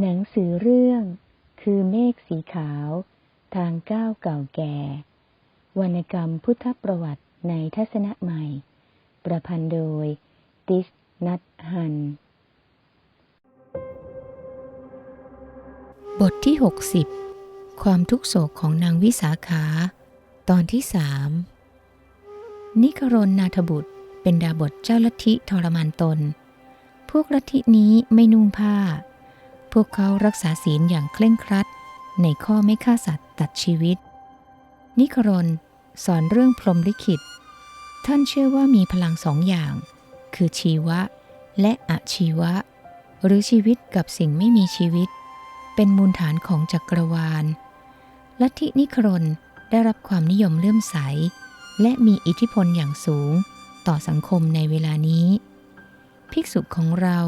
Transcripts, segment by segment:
หนังสือเรื่อง คือเมฆสีขาว ทางก้าวเก่าแก่ วรรณกรรมพุทธประวัติในทัศนะใหม่ ประพันธ์โดย ติสนัทฮัน บทที่ 60 ความทุกโศกของนางวิสาขา ตอนที่สามนิกรณนาถบุตรเป็นดาบทเจ้าลัทธิทรมานตน พวกลัทธินี้ไม่นุ่งผ้า วกเขารักษาศีลอย่างเคร่งครัด ในข้อไม่ฆ่าสัตว์ตัดชีวิต นิกรณสอนเรื่องพรหมลิขิต ท่านเชื่อว่ามีพลังสองอย่าง คือชีวะ และอชีวะ หรือชีวิตกับสิ่งไม่มีชีวิต เป็นมูลฐานของจักรวาล ลัทธินิครนได้รับความนิยมเลื่อมใส และมีอิทธิพลอย่างสูง ต่อสังคมในเวลานี้ ภิกษุของเรา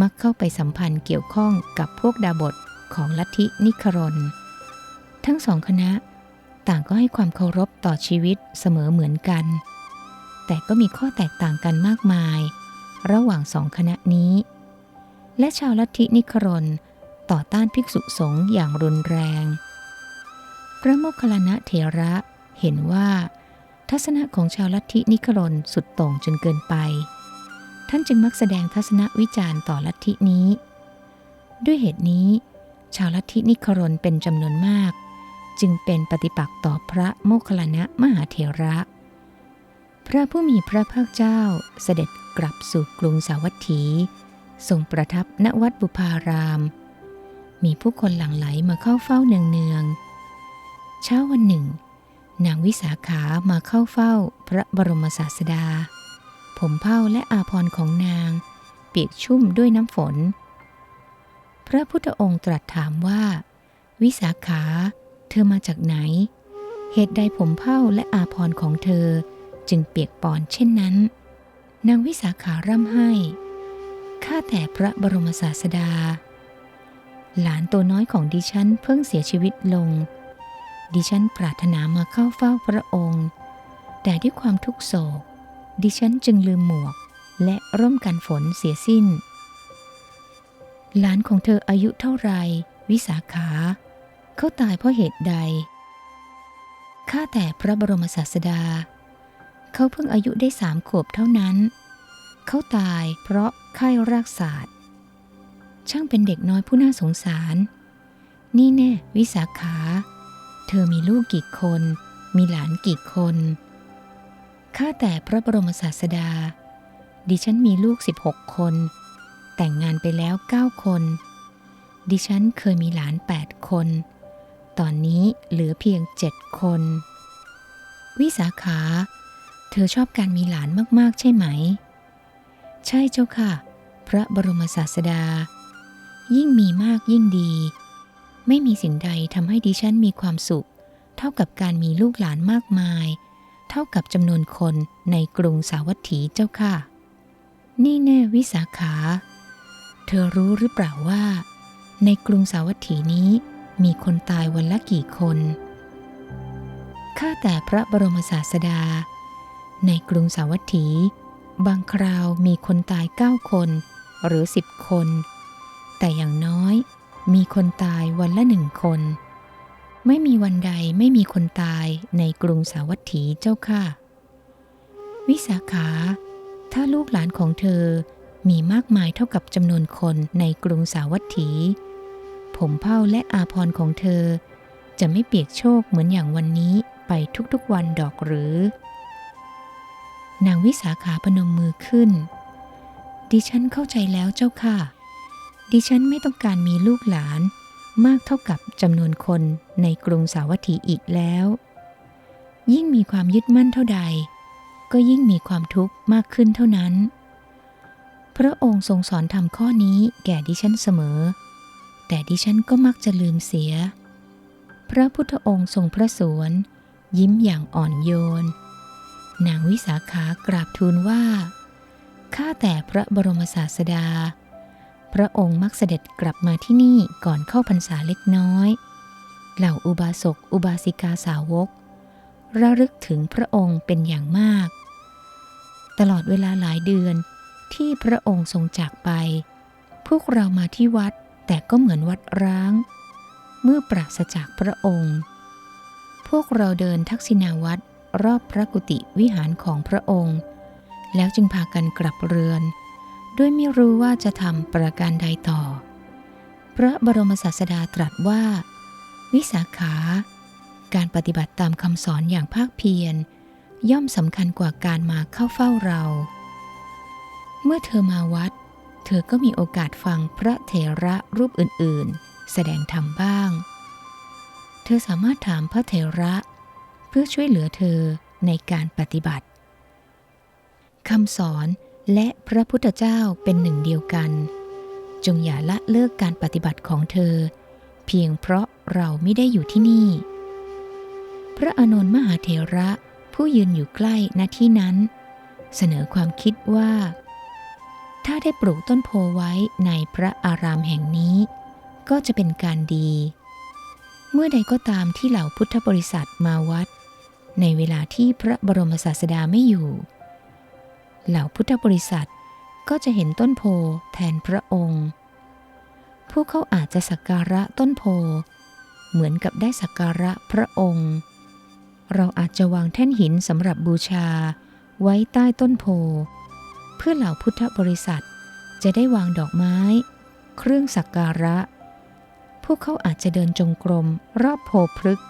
มักเข้าไปสัมพันธ์เกี่ยวข้องกับพวกดาบทของลัทธินิครน ทั้งสองคณะ ต่างก็ให้ความเคารพต่อชีวิตเสมอเหมือนกัน แต่ก็มีข้อแตกต่างกันมากมาย ระหว่างสองคณะนี้ และชาวลัทธินิครนต่อต้านภิกษุสงฆ์อย่างรุนแรง พระโมคคัลลานะเถระเห็นว่า ทัศนะของชาวลัทธินิครนสุดโต่งจนเกินไป ท่านจึงมักแสดงทัศนวิจารณ์ต่อลัทธินี้ ด้วยเหตุนี้ ชาวลัทธินิครนเป็นจำนวนมาก จึงเป็นปฏิปักษ์ต่อพระโมคคัลลนะมหาเถระ พระผู้มีพระภาคเจ้าเสด็จกลับสู่กรุงสาวัตถีทรงประทับณวัดบุพาราม มีผู้คนหลั่งไหลมาเข้าเฝ้าเนืองๆเช้าวันหนึ่ง นางวิสาขามาเข้าเฝ้าพระบรมศาสดา ผมเผ้าและอาภรของนาง เปียกชุ่มด้วยน้ำฝน พระพุทธองค์ตรัสถามว่า วิสาขา เธอมาจากไหน เหตุใดผมเผ้าและอาภรของเธอจึงเปียกปอนเช่นนั้น นางวิสาขาร่ำไห้ ข้าแต่พระบรมศาสดา หลานตัวน้อยของดิฉันเพิ่งเสียชีวิตลง ดิฉันปรารถนามาเข้าเฝ้าพระองค์ แต่ด้วยความทุกโศก ดิฉันจึงลืมหมวก และร่มกันฝนเสียสิ้น หลานของเธออายุเท่าไรวิสาขา เขาตายเพราะเหตุใด ข้าแต่พระบรมศาสดา เขาเพิ่งอายุได้สามขวบเท่านั้น เขาตายเพราะไข้รากศาสตร์ ช่างเป็นเด็กน้อยผู้น่าสงสาร นี่แน่วิสาขา เธอมีลูกกี่คน มีหลานกี่คน ข้าแต่พระบรมศาสดา ดิฉันมีลูก 16 คน แต่งงานไปแล้ว 9 คน ดิฉันเคยมีหลาน 8 คน ตอนนี้เหลือเพียง 7 คน วิสาขา เธอชอบการมีหลานมากๆใช่ไหม ใช่เจ้าค่ะ พระบรมศาสดา ยิ่งมีมากยิ่งดี ไม่มีสิ่งใดทำให้ดิฉันมีความสุข เท่ากับการมีลูกหลานมากมาย เท่ากับจำนวนคนในกรุงสาวัตถีเจ้าค่ะ นี่แน่วิสาขา เธอรู้หรือเปล่าว่า ในกรุงสาวัตถีนี้มีคนตายวันละกี่คน ข้าแต่พระบรมศาสดา ในกรุงสาวัตถี บางคราวมีคนตาย9คนหรือ10คน แต่อย่างน้อยมีคนตายวันละหนึ่งคน ไม่มีวันใดไม่มีคนตายในกรุงสาวัตถีเจ้าค่ะ วิสาขา ถ้าลูกหลานของเธอมีมากมายเท่ากับจำนวนคนในกรุงสาวัตถี ผมเผ้าและอาภรของเธอ จะไม่เปียกโชกเหมือนอย่างวันนี้ไปทุกๆวันดอกหรือ นางวิสาขาพนมมือขึ้น ดิฉันเข้าใจแล้วเจ้าค่ะ ดิฉันไม่ต้องการมีลูกหลาน มากเท่ากับจำนวนคนในกรุงสาวัตถีอีกแล้ว ยิ่งมีความยึดมั่นเท่าใด ก็ยิ่งมีความทุกข์มากขึ้นเท่านั้น พระองค์ทรงสอนทำข้อนี้แก่ดิฉันเสมอ แต่ดิฉันก็มักจะลืมเสีย พระพุทธองค์ทรงพระสวน ยิ้มอย่างอ่อนโยน นางวิสาขากราบทูลว่า ข้าแต่พระบรมศาสดา พระองค์มักเสด็จกลับมาที่นี่ก่อนเข้าพรรษาเล็กน้อย เหล่าอุบาสกอุบาสิกาสาวก ระลึกถึงพระองค์เป็นอย่างมาก ตลอดเวลาหลายเดือนที่พระองค์ทรงจากไป พวกเรามาที่วัดแต่ก็เหมือนวัดร้าง เมื่อปราศจากพระองค์ พวกเราเดินทักษิณาวัตรรอบพระกุฏิวิหารของพระองค์ แล้วจึงพากันกลับเรือน ด้วยไม่รู้ว่าจะทำประการใดต่อ พระบรมศาสดาตรัสว่า วิสาขา การปฏิบัติตามคำสอนอย่างภาคเพียร ย่อมสำคัญกว่าการมาเข้าเฝ้าเรา เมื่อเธอมาวัด เธอก็มีโอกาสฟังพระเถระรูปอื่นๆ แสดงธรรมบ้าง เธอสามารถถามพระเถระเพื่อช่วยเหลือเธอในการปฏิบัติคำสอน และพระพุทธเจ้าเป็นหนึ่งเดียวกัน จงอย่าละเลิกการปฏิบัติของเธอ เพียงเพราะเราไม่ได้อยู่ที่นี่ พระอานนท์มหาเถระผู้ยืนอยู่ใกล้ณที่นั้น เสนอความคิดว่า ถ้าได้ปลูกต้นโพไว้ในพระอารามแห่งนี้ ก็จะเป็นการดี เมื่อใดก็ตามที่เหล่าพุทธบริษัทมาวัด ในเวลาที่พระบรมศาสดาไม่อยู่ เหล่าพุทธบริษัทก็จะเห็นต้นโพแทนพระองค์ พวกเขาอาจจะสักการะต้นโพ เหมือนกับได้สักการะพระองค์ เราอาจจะวางแท่นหินสำหรับบูชาไว้ใต้ต้นโพ เพื่อเหล่าพุทธบริษัทจะได้วางดอกไม้ เครื่องสักการะ พวกเขาอาจจะเดินจงกรมรอบโพพฤก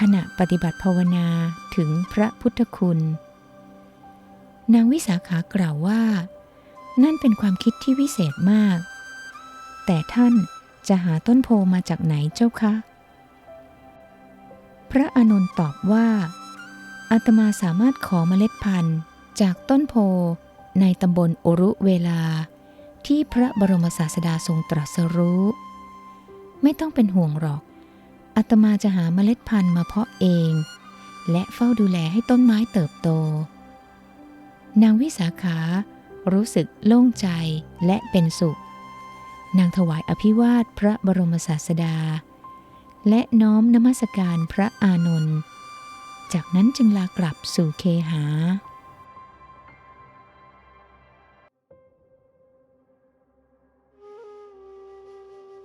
ขณะปฏิบัติภาวนาถึงพระพุทธคุณ นางวิสาขากล่าวว่า นั่นเป็นความคิดที่วิเศษมาก แต่ท่านจะหาต้นโพมาจากไหนเจ้าคะ พระอานนท์ตอบว่าอาตมาสามารถขอเมล็ดพันธุ์จากต้นโพในตำบลอรุเวลา ที่พระบรมศาสดาทรงตรัสรู้ ไม่ต้องเป็นห่วงหรอกอาตมาจะหาเมล็ดพันธุ์มาเพาะเอง และเฝ้าดูแลให้ต้นไม้เติบโต นางวิสาขา รู้สึกโล่งใจและเป็นสุข นางถวายอภิวาทพระบรมศาสดา และน้อมนมัสการพระอานนท์ จากนั้นจึงลากลับสู่เคหา